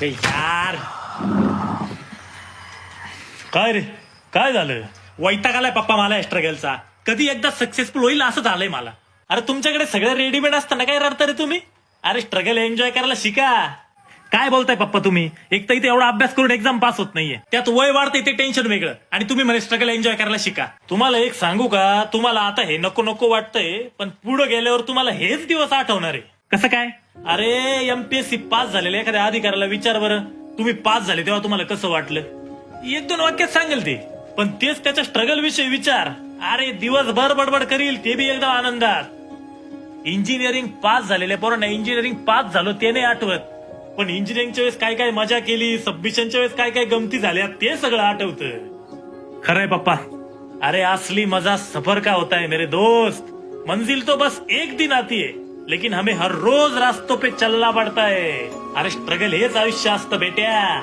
ते यार. काय रे? काय झालं? वैताग आलाय पप्पा मला स्ट्रगलचा कधी एकदा सक्सेसफुल होईल असं झालंय मला. अरे तुमच्याकडे सगळं रेडीमेड असताना काय रडता रे तुम्ही? अरे स्ट्रगल एन्जॉय करायला शिका. काय बोलताय पप्पा तुम्ही? एक तर इथे एवढा अभ्यास करून एक्झाम पास होत नाहीये. त्यात वय वाढते ते टेन्शन वेगळं. आणि तुम्ही म्हणे स्ट्रगल एन्जॉय करायला शिका. तुम्हाला एक सांगू का? तुम्हाला आता हे नको नको वाटतंय पण पुढे गेल्यावर तुम्हाला हेच दिवस आठवणार. आहे कसं काय? अरे एमपीएससी पास झालेल्या एखाद्या अधिकाऱ्याला विचार बरं. तुम्ही पास झाले तेव्हा तुम्हाला कसं वाटलं? एक दोन वाक्यात सांगेल ते. पण तेच त्याच्या स्ट्रगल विषयी विचार. अरे दिवसभर बडबड करील ते बी एकदम आनंदात. इंजिनिअरिंग पास झालेल्या पोरांना इंजिनिअरिंग पास झालो ते नाही आठवत. पण इंजिनिअरिंगच्या वेळेस काय काय मजा केली सबमिशनच्या वेळेस काय काय गमती झाल्या ते सगळं आठवतं. खरंय पप्पा. अरे असली मजा सफर का होता है मेरे दोस्त? मंजिल तो बस एक दिन आती है लेकिन हमें हर रोज रास्तों पे चलना पड़ता है। अरे स्ट्रगल हेच आयुष्य असतं बेट्या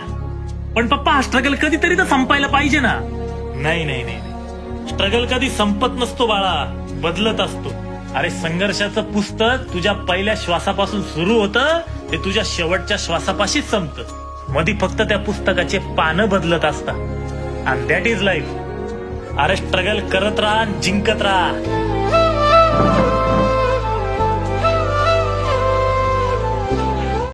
पण पप्पा हा स्ट्रगल कधीतरी तर संपायला पाहिजे ना। नाही नाही नाही स्ट्रगल कधी संपत नसतो बाळा बदलत असतो. अरे संघर्षाचं पुस्तक तुझ्या पहिल्या श्वासापासून सुरू होतं ते तुझ्या शेवटच्या श्वासापाशीच संपतं. मधी फक्त त्या पुस्तकाचे पानं बदलत असतात. अँड दॅट इज लाईफ अरे स्ट्रगल करत राहा आणि जिंकत राहा.